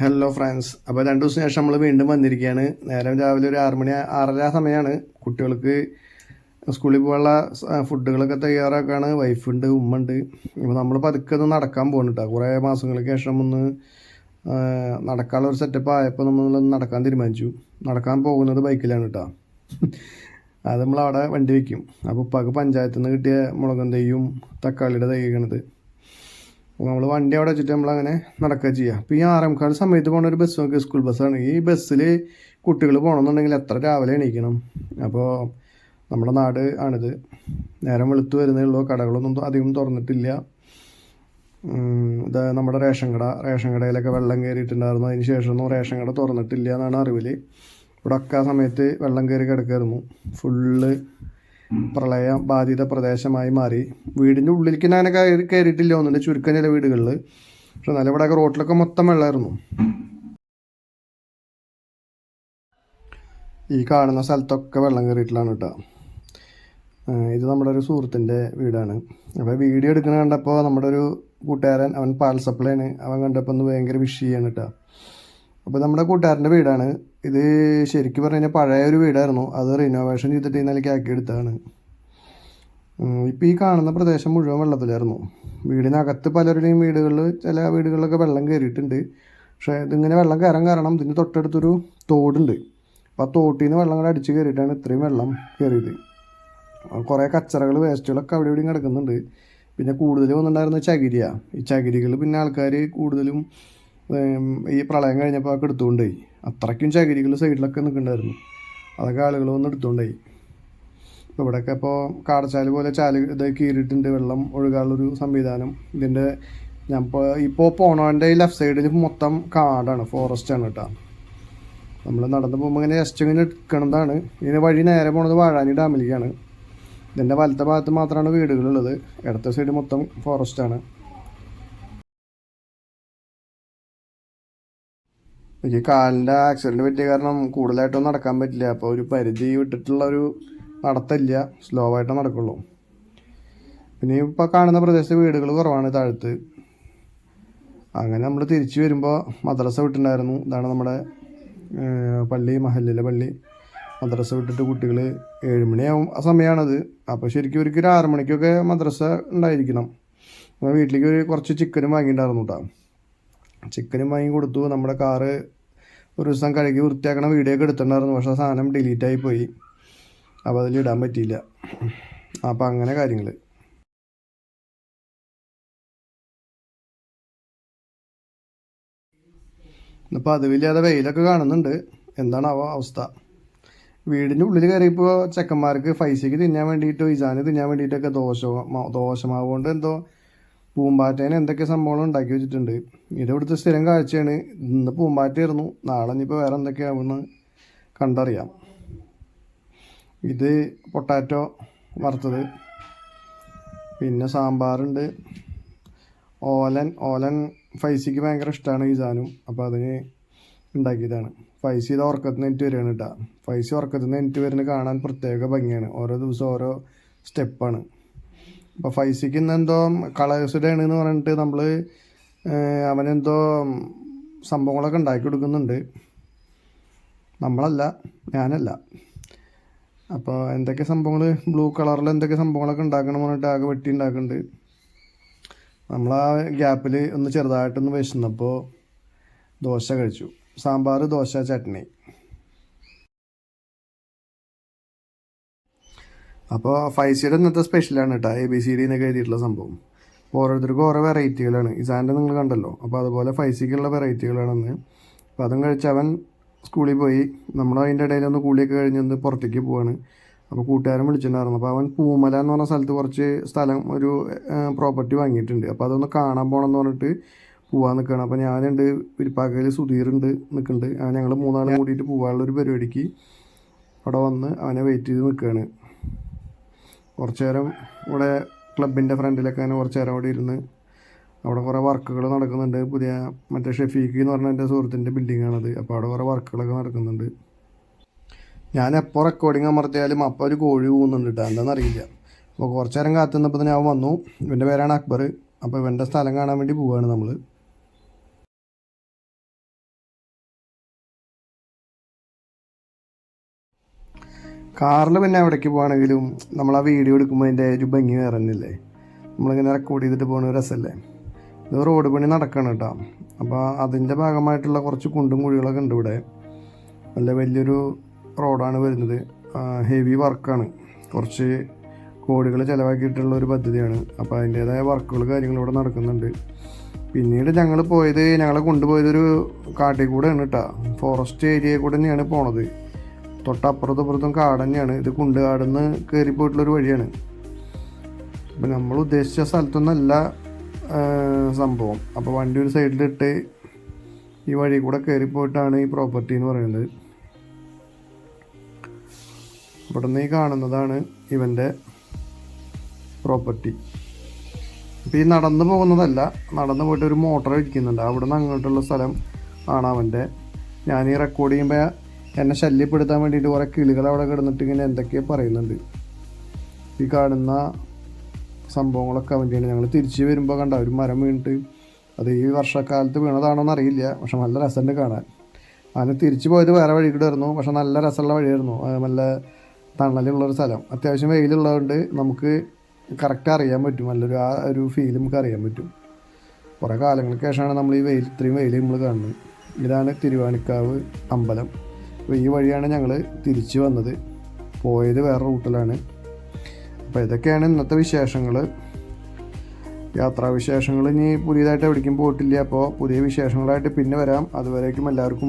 Hello friends അപ്പോൾ രണ്ട് ദിവസം ശേഷം നമ്മൾ വീണ്ടും വന്നിരിക്കുകയാണ്. നേരം രാവിലെ ഒരു ആറ് മണി ആറര സമയമാണ് കുട്ടികൾക്ക് സ്കൂളിൽ പോകാനുള്ള ഫുഡുകളൊക്കെ തയ്യാറാക്കാണ്. വൈഫുണ്ട് ഉമ്മ ഉണ്ട്. അപ്പോൾ നമ്മൾ പതുക്കെ ഒന്ന് നടക്കാൻ പോകുന്നുണ്ട് കുറേ മാസങ്ങൾക്ക് ശേഷം ഒന്ന് നടക്കാനുള്ള ഒരു സെറ്റപ്പ് ആയപ്പോൾ നമ്മൾ നടക്കാൻ തീരുമാനിച്ചു. നടക്കാൻ പോകുന്നത് ബൈക്കിലാണ് കേട്ടോ അത് നമ്മൾ അവിടെ വണ്ടി വയ്ക്കും അപ്പോൾ ഉപ്പാക്ക് പഞ്ചായത്തിൽ നിന്ന് കിട്ടിയ മുളകും തൈയും തക്കാളിയുടെ തൈകണത് നമ്മൾ വണ്ടി അവിടെ വെച്ചിട്ട് നമ്മളങ്ങനെ നടക്കുക ചെയ്യുക അപ്പോൾ ഈ ആറേമുക്കാൽ സമയത്ത് പോകുന്ന ഒരു ബസ് നോക്കി സ്കൂൾ ബസ്സാണ് ഈ ബസ്സിൽ കുട്ടികൾ പോകണമെന്നുണ്ടെങ്കിൽ എത്ര രാവിലെ എണീക്കണം? അപ്പോൾ നമ്മുടെ നാട് ആണിത്. നേരം വെളുത്ത് വരുന്നേ ഉള്ളൂ. കടകളൊന്നും അധികം തുറന്നിട്ടില്ല. ഇത് നമ്മുടെ റേഷൻ കട റേഷൻ കടയിലൊക്കെ വെള്ളം കയറിയിട്ടുണ്ടായിരുന്നു അതിന് ശേഷമൊന്നും റേഷൻ കട തുറന്നിട്ടില്ല എന്നാണ് അറിവിൽ ഇവിടെ ഒക്കെ ആ സമയത്ത് വെള്ളം കയറി കിടക്കായിരുന്നു. ഫുള്ള് പ്രളയ ബാധിത പ്രദേശമായി മാറി. വീടിന്റെ ഉള്ളിലേക്ക് ഞാൻ കയറി കയറിയിട്ടില്ല ഒന്നുണ്ട് ചുരുക്കം ചില വീടുകളിൽ പക്ഷെ നല്ല ഇവിടെയൊക്കെ റോട്ടിലൊക്കെ മൊത്തം വെള്ളമായിരുന്നു ഈ കാണുന്ന സ്ഥലത്തൊക്കെ വെള്ളം കയറിയിട്ടാണ് കേട്ടോ. ഇത് നമ്മുടെ ഒരു സുഹൃത്തിന്റെ വീടാണ്. അപ്പോൾ വീഡിയോ എടുക്കുന്ന കണ്ടപ്പോൾ നമ്മുടെ ഒരു കൂട്ടുകാരൻ അവൻ പാൽ സപ്ലൈ ആണ്. അവൻ കണ്ടപ്പോൾ ഒന്ന് ഭയങ്കര വിഷ് ചെയ്യാണ് കേട്ടോ. അപ്പോൾ നമ്മുടെ കൂട്ടുകാരന്റെ വീടാണ്. ഇത് ശരിക്കും പറഞ്ഞു കഴിഞ്ഞാൽ പഴയ ഒരു വീടായിരുന്നു. അത് റിനോവേഷൻ ചെയ്തിട്ട് ഇന്നലേക്ക് ആക്കി എടുത്തതാണ്. ഇപ്പോൾ ഈ കാണുന്ന പ്രദേശം മുഴുവൻ വെള്ളത്തിലായിരുന്നു. വീടിനകത്ത് പലരുടെയും വീടുകളിൽ ചില വീടുകളിലൊക്കെ വെള്ളം കയറിയിട്ടുണ്ട് പക്ഷേ ഇതിങ്ങനെ വെള്ളം കയറാൻ കാരണം ഇതിന് തൊട്ടടുത്തൊരു തോടുണ്ട്. അപ്പോൾ ആ തോട്ടിൽ നിന്ന് വെള്ളം കൂടെ അടിച്ച് കയറിയിട്ടാണ് ഇത്രയും വെള്ളം കയറിയത് കുറേ കച്ചറകൾ വേസ്റ്റുകളൊക്കെ അവിടെ ഇവിടെയും കിടക്കുന്നുണ്ട്. പിന്നെ കൂടുതൽ വന്നിട്ടുണ്ടായിരുന്ന ചകിരിയാണ് ഈ ചകിരികൾ പിന്നെ ആൾക്കാർ കൂടുതലും ഈ പ്രളയം കഴിഞ്ഞപ്പോൾ അതൊക്കെ എടുത്തുകൊണ്ടേ അത്രയ്ക്കും ചകിരികൾ സൈഡിലൊക്കെ നിൽക്കുന്നുണ്ടായിരുന്നു അതൊക്കെ ആളുകൾ വന്ന് എടുത്തുകൊണ്ടേ ഇപ്പോൾ ഇവിടെയൊക്കെ ഇപ്പോൾ കാടച്ചാൽ പോലെ ചാൽ ഇത് കീറിയിട്ടുണ്ട്. വെള്ളം ഒഴുകാനുള്ളൊരു സംവിധാനം. ഇതിന്റെ ഞാൻ ഇപ്പോൾ ഇപ്പോൾ പോണവന്റെ ലെഫ്റ്റ് സൈഡിൽ മൊത്തം കാടാണ് ഫോറസ്റ്റാണ് കേട്ടോ. നമ്മൾ നടന്നു പോകുമ്പോൾ ഇങ്ങനെ ജസ്റ്റ് ഇങ്ങനെ എടുക്കണതാണ്. ഇതിന് വഴി നേരെ പോണത് വാഴാനി ഡാമിലേക്കാണ്. ഇതിന്റെ വലത്തെ ഭാഗത്ത് മാത്രമാണ് വീടുകളുള്ളത്. ഇടത്തെ സൈഡ് മൊത്തം ഫോറസ്റ്റാണ് എനിക്ക് കാലിന്റെ ആക്സിഡന്റ് പറ്റിയ കാരണം കൂടുതലായിട്ടൊന്നും നടക്കാൻ പറ്റില്ല. അപ്പോൾ ഒരു പരിധി വിട്ടിട്ടുള്ള ഒരു നടത്തില്ല സ്ലോ ആയിട്ടേ നടക്കുള്ളൂ. പിന്നെ ഇപ്പോൾ കാണുന്ന പ്രദേശത്ത് വീടുകൾ കുറവാണ് താഴത്ത്. അങ്ങനെ നമ്മൾ തിരിച്ചു വരുമ്പോൾ മദ്രസ വിട്ടിട്ടുണ്ടായിരുന്നു. ഇതാണ് നമ്മുടെ പള്ളി മഹല്ലിലെ പള്ളി. മദ്രസ വിട്ടിട്ട് കുട്ടികൾ ഏഴുമണിയാവും ആ സമയമാണത് അപ്പോൾ ശരിക്കും ഒരിക്കലും ആറുമണിക്കൊക്കെ ആറ് മണിക്കൊക്കെ മദ്രസ ഉണ്ടായിരിക്കണം. വീട്ടിലേക്ക് ഒരു കുറച്ച് ചിക്കനും വാങ്ങിയിട്ടുണ്ടായിരുന്നു കേട്ടോ ചിക്കനും വാങ്ങി കൊടുത്തു. നമ്മുടെ കാറ് ഒരു ദിവസം കഴുകി വൃത്തിയാക്കണ വീഡിയോ ഒക്കെ എടുത്തിട്ടുണ്ടായിരുന്നു. പക്ഷേ ആ സാധനം ഡിലീറ്റ് ആയി പോയി. അപ്പോൾ അതിൽ ഇടാൻ പറ്റിയില്ല. അപ്പോൾ അങ്ങനെ കാര്യങ്ങൾ ഇന്നിപ്പോൾ വലിയാതെ വെയിലൊക്കെ കാണുന്നുണ്ട്. എന്താണാവോ അവസ്ഥ? വീടിന്റെ ഉള്ളിൽ കയറിയപ്പോൾ ചെക്കന്മാർക്ക് ഫൈസയ്ക്ക് തിന്നാൻ വേണ്ടിയിട്ടോ ഇസാന് തിന്നാൻ വേണ്ടിയിട്ടൊക്കെ ദോശ ദോഷമാവുകൊണ്ട് എന്തോ പൂമ്പാറ്റേനെ എന്തൊക്കെ സംഭവങ്ങൾ ഉണ്ടാക്കി വെച്ചിട്ടുണ്ട്. ഇത് സ്ഥിരം കാഴ്ചയാണ്. ഇന്ന് പൂമ്പാറ്റയായിരുന്നു. നാളെ ഇനിയിപ്പോൾ വേറെ എന്തൊക്കെയാവുമെന്ന് കണ്ടറിയാം. ഇത് പൊട്ടാറ്റോ വറുത്തത്. പിന്നെ സാമ്പാറുണ്ട്. ഓലൻ. ഓലൻ ഫൈസിക്ക് ഭയങ്കര ഇഷ്ടമാണ് ഈ സാധനം. അപ്പോൾ അതിന് ഉണ്ടാക്കിയതാണ്. ഫൈസി ഇത് ഉറക്കത്തിന് എനിക്ക് വരികയാണ് കേട്ടോ ഫൈസി ഉറക്കത്തിന് എനിക്ക് വരുന്നത് കാണാൻ പ്രത്യേക ഭംഗിയാണ്. ഓരോ ദിവസം ഓരോ സ്റ്റെപ്പാണ്. അപ്പോൾ ഫൈസിക്ക് ഇന്ന് എന്തോ കളേഴ്സ് ഡേ ആണ് എന്ന് പറഞ്ഞിട്ട് നമ്മൾ അവനെന്തോ സംഭവങ്ങളൊക്കെ ഉണ്ടാക്കി കൊടുക്കുന്നുണ്ട്. നമ്മളല്ല ഞാനല്ല. അപ്പോൾ എന്തൊക്കെ സംഭവങ്ങൾ ബ്ലൂ കളറിൽ എന്തൊക്കെ സംഭവങ്ങളൊക്കെ ഉണ്ടാക്കണം പറഞ്ഞിട്ട് ആകെ വെട്ടി ഉണ്ടാക്കുന്നുണ്ട്. നമ്മൾ ആ ഗ്യാപ്പിൽ ഒന്ന് ചെറുതായിട്ടൊന്ന് വിശന്നപ്പോൾ ദോശ കഴിച്ചു. സാമ്പാർ ദോശ ചട്നി. അപ്പോൾ ഫൈവ് സീഡ് ഇന്നത്തെ സ്പെഷ്യലാണ് കേട്ടോ എ ബി സി ഡി എന്നൊക്കെ എഴുതിയിട്ടുള്ള സംഭവം. ഓരോരുത്തർക്കും ഓരോ വെറൈറ്റികളാണ് ഇസാന്റെ നിങ്ങൾ കണ്ടല്ലോ. അപ്പോൾ അതുപോലെ ഫൈവ് സിക്കുള്ള വെറൈറ്റികളാണെന്ന് അപ്പോൾ അതും കഴിച്ച് അവൻ സ്കൂളിൽ പോയി. നമ്മൾ അതിന്റെ ഇടയിൽ ഒന്ന് കൂളിയൊക്കെ കഴിഞ്ഞ് ഒന്ന് പുറത്തേക്ക് പോവാണ്. അപ്പോൾ കൂട്ടുകാരൻ വിളിച്ചിട്ടുണ്ടായിരുന്നു. അപ്പോൾ അവൻ പൂമല എന്ന് പറഞ്ഞ സ്ഥലത്ത് കുറച്ച് സ്ഥലം ഒരു പ്രോപ്പർട്ടി വാങ്ങിയിട്ടുണ്ട്. അപ്പോൾ അതൊന്ന് കാണാൻ പോകണം എന്ന് പറഞ്ഞിട്ട് പോവാൻ നിൽക്കുകയാണ് അപ്പോൾ ഞാനുണ്ട് വിരിപ്പാക്കയിൽ സുധീറുണ്ട് നിൽക്കുന്നുണ്ട് ഞങ്ങൾ മൂന്നാളും കൂടിയിട്ട് പോകാനുള്ളൊരു പരിപാടിക്ക് അവിടെ വന്ന് അവനെ വെയിറ്റ് ചെയ്ത് നിൽക്കുകയാണ് കുറച്ച് നേരം ഇവിടെ ക്ലബിന്റെ ഫ്രണ്ടിലൊക്കെ അങ്ങനെ കുറച്ച് നേരം അവിടെ ഇരുന്ന് അവിടെ കുറേ വർക്കുകൾ നടക്കുന്നുണ്ട്. പുതിയ മറ്റേ ഷെഫീഖ് എന്ന് പറഞ്ഞ എന്റെ സുഹൃത്തിന്റെ ബിൽഡിങ്ങാണത്. അപ്പോൾ അവിടെ കുറേ വർക്കുകളൊക്കെ നടക്കുന്നുണ്ട്. ഞാൻ എപ്പോൾ റെക്കോർഡിങ് അമർത്തിയാലും അപ്പോൾ ഒരു കോഴി പോകുന്നുണ്ട് കേട്ടോ എന്താണെന്നറിയില്ല അപ്പോൾ കുറച്ച് നേരം കാത്തുനിന്നപ്പോൾ തന്നെ അവൻ വന്നു. ഇവന്റെ പേരാണ് അക്ബർ. അപ്പോൾ ഇവന്റെ സ്ഥലം കാണാൻ വേണ്ടി പോവുകയാണ് നമ്മൾ കാറിൽ പിന്നെ എവിടേക്ക് പോകണമെങ്കിലും നമ്മൾ ആ വീഡിയോ എടുക്കുമ്പോൾ അതിന്റെ ഒരു ഭംഗി വേറെ തന്നെയല്ലേ? നമ്മളിങ്ങനെ റെക്കോർഡ് ചെയ്തിട്ട് പോകുന്ന രസമല്ലേ ഇത് റോഡ് പണി നടക്കണം കേട്ടോ. അപ്പോൾ അതിന്റെ ഭാഗമായിട്ടുള്ള കുറച്ച് കുണ്ടും കുഴികളൊക്കെ ഉണ്ട് ഇവിടെ. നല്ല വലിയൊരു റോഡാണ് വരുന്നത്. ഹെവി വർക്കാണ് കുറച്ച് കോടികൾ ചിലവാക്കിയിട്ടുള്ള ഒരു പദ്ധതിയാണ്. അപ്പോൾ അതിന്റേതായ വർക്കുകൾ കാര്യങ്ങൾ ഇവിടെ നടക്കുന്നുണ്ട്. പിന്നീട് ഞങ്ങൾ പോയത് ഞങ്ങളെ കൊണ്ടുപോയതൊരു കാട്ടിൽ കൂടെയാണ് കേട്ടോ. ഫോറസ്റ്റ് ഏരിയയിൽ കൂടെ തന്നെയാണ് പോണത്. തൊട്ടപ്പുറത്തും അപ്പുറത്തും കാട് തന്നെയാണ് ഇത് കുണ്ട് കാടുന്ന് കയറി പോയിട്ടുള്ളൊരു വഴിയാണ്. അപ്പം നമ്മൾ ഉദ്ദേശിച്ച സ്ഥലത്തൊന്നല്ല സംഭവം. അപ്പോൾ വണ്ടി ഒരു സൈഡിലിട്ട് ഈ വഴി കൂടെ കയറി പോയിട്ടാണ് ഈ പ്രോപ്പർട്ടി എന്ന് പറയുന്നത്. ഇവിടെ നിന്ന് ഈ കാണുന്നതാണ് ഇവന്റെ പ്രോപ്പർട്ടി ഇപ്പോൾ ഈ നടന്നു പോകുന്നതല്ല നടന്നു പോയിട്ട് ഒരു മോട്ടർ ഇരിക്കുന്നുണ്ട് അവിടെ നിന്ന് അങ്ങോട്ടുള്ള സ്ഥലം ആണ് അവന്റെ ഞാൻ ഈ റെക്കോർഡ് ചെയ്യുമ്പോൾ എന്നെ ശല്യപ്പെടുത്താൻ വേണ്ടിയിട്ട് കുറേ കിളികൾ അവിടെ കിടന്നിട്ട് ഇങ്ങനെ എന്തൊക്കെയോ പറയുന്നുണ്ട്. ഈ കാണുന്ന സംഭവങ്ങളൊക്കെ അവന്റെയാണ് ഞങ്ങൾ തിരിച്ച് വരുമ്പോൾ കണ്ട ഒരു മരം വീണിട്ട് അത് ഈ വർഷക്കാലത്ത് വീണതാണോന്ന് അറിയില്ല. പക്ഷെ നല്ല രസമുണ്ട് കാണാൻ. അതിന് തിരിച്ചു പോയത് വേറെ വഴി കൂടെ ആയിരുന്നു. പക്ഷെ നല്ല രസമുള്ള വഴിയായിരുന്നു. നല്ല തണലുള്ളൊരു സ്ഥലം. അത്യാവശ്യം വെയിലുള്ളതുകൊണ്ട് നമുക്ക് കറക്റ്റ് അറിയാൻ പറ്റും. നല്ലൊരു ആ ഒരു ഫീൽ നമുക്ക് അറിയാൻ പറ്റും. കുറേ കാലങ്ങൾക്ക് ശേഷമാണ് നമ്മൾ ഈ വെയിൽ ഇത്രയും വെയിൽ നമ്മൾ കാണുന്നത്. ഇതാണ് തിരുവാണിക്കാവ് അമ്പലം. അപ്പോൾ ഈ വഴിയാണ് ഞങ്ങൾ തിരിച്ചു വന്നത്. പോയത് വേറെ റൂട്ടിലാണ്. അപ്പോൾ ഇതൊക്കെയാണ് ഇന്നത്തെ വിശേഷങ്ങൾ യാത്രാവിശേഷങ്ങൾ ഇനി പുതിയതായിട്ട് എവിടേക്കും പോയിട്ടില്ല. അപ്പോൾ പുതിയ വിശേഷങ്ങളായിട്ട് പിന്നെ വരാം. അതുവരേക്കും എല്ലാവർക്കും